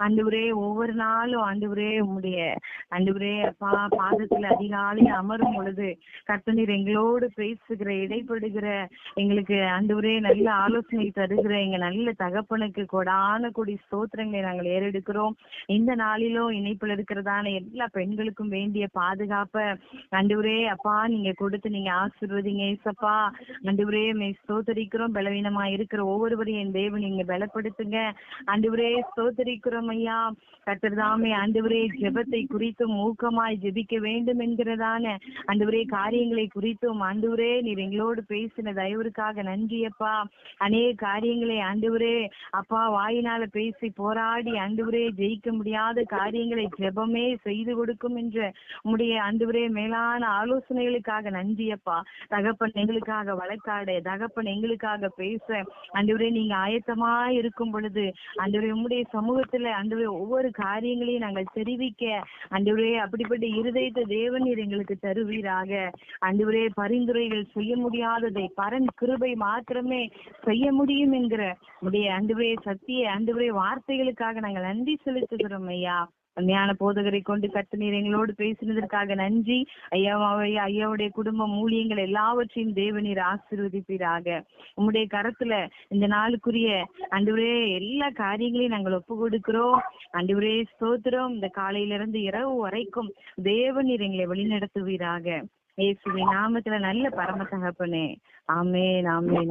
ஆண்டவரே ஒவ்வொரு நாளும் ஆண்டவரே உம்முடைய ஆண்டவரே அப்பா பாதத்துல அதிகாலை அமரும் பொழுது கர்த்தனீர் எங்களோடு பேசுகிற இடைப்படுகிற எங்களுக்கு ஆண்டவரே நல்ல ஆலோசனை தருகிற எங்க நல்ல தகப்பனுக்கு கொடான கொடி ஸ்தோத்திரங்களை நாங்கள் ஏறெடுக்கிறோம். இந்த நாளிலும் இணைப்புல இருக்கிறதான எல்லா பெண்களுக்கும் வேண்டிய பாதுகாப்ப ஆண்டவரே அப்பா நீங்க கொடுத்து நீங்க ஆசிர்வதிங்க ஏசப்பா. ஆண்டவரே மே ஸ்தோத்தரிக்கிறோம். பலவீனமா இருக்கிற ஒவ்வொருவரையும் என் தேவன் நீங்க பலப்படுத்துங்க. ஆண்டவரே ஸ்தோத்தரிக்கிறோம். ஐயா கத்திரதாமே ஆண்டவரே ஜெபத்தை குறித்தும் ஊக்கமாய் ஜெபிக்க வேண்டும் என்கிறதான ஆண்டவரே காரியங்களை குறித்தும் ஆண்டவரே நீர் எங்களோடு பேசின தயவுக்காக நன்றியப்பா. அநேக காரியங்களை ஆண்டவரே அப்பா வாயினால பேசி போராடி ஆண்டவரே ஜெயிக்க முடியாத காரியங்களை ஜெபமே செய்து கொடுக்கும் என்ற உடைய ஆண்டவரே மேலான ஆலோசனைகளுக்காக நன்றியப்பா. தகப்பன் எங்களுக்காக வழக்காடு தகப்பன் எங்களுக்காக பேச. ஆண்டவரே நீங்க ஆயத்தமா இருக்கும் பொழுது ஆண்டவரே உம்முடைய சமூகத்துல ஆண்டவரே ஒவ்வொரு காரியங்களையும் நாங்கள் தெரிவிக்க ஆண்டவரே அப்படிப்பட்ட இருதயத்தை தேவநீர் எங்களுக்கு தருவீராக. ஆண்டவரே பரிந்துரைகள் செய்ய முடியாததை பரன் கிருபை மாத்திரமே செய்ய முடியும் என்கிற உடைய ஆண்டவரே சத்திய ஆண்டவரே வார்த்தைகளுக்காக நாங்கள் நன்றி செலுத்துகிறோம் ஐயா. ஞான போதகரை கொண்டு கர்த்தநீர் எங்களோடு பேசினதற்காக நன்றி. ஐயாவை ஐயாவுடைய குடும்ப ஊழியங்கள் எல்லாவற்றையும் தேவநீர் ஆசீர்வதிப்பீராக. உம்முடைய கரத்துல இந்த நாளுக்குரிய அன்றுவரே எல்லா காரியங்களையும் நாங்கள் ஒப்பு கொடுக்கிறோம் அன்றுவரே ஸ்தோத்திரம். இந்த காலையில இருந்து இரவு வரைக்கும் தேவநீர் எங்களை வழிநடத்துவீராக. இயேசுவின் நாமத்துல நல்ல பரம தகப்பனே. ஆமென் ஆமென்.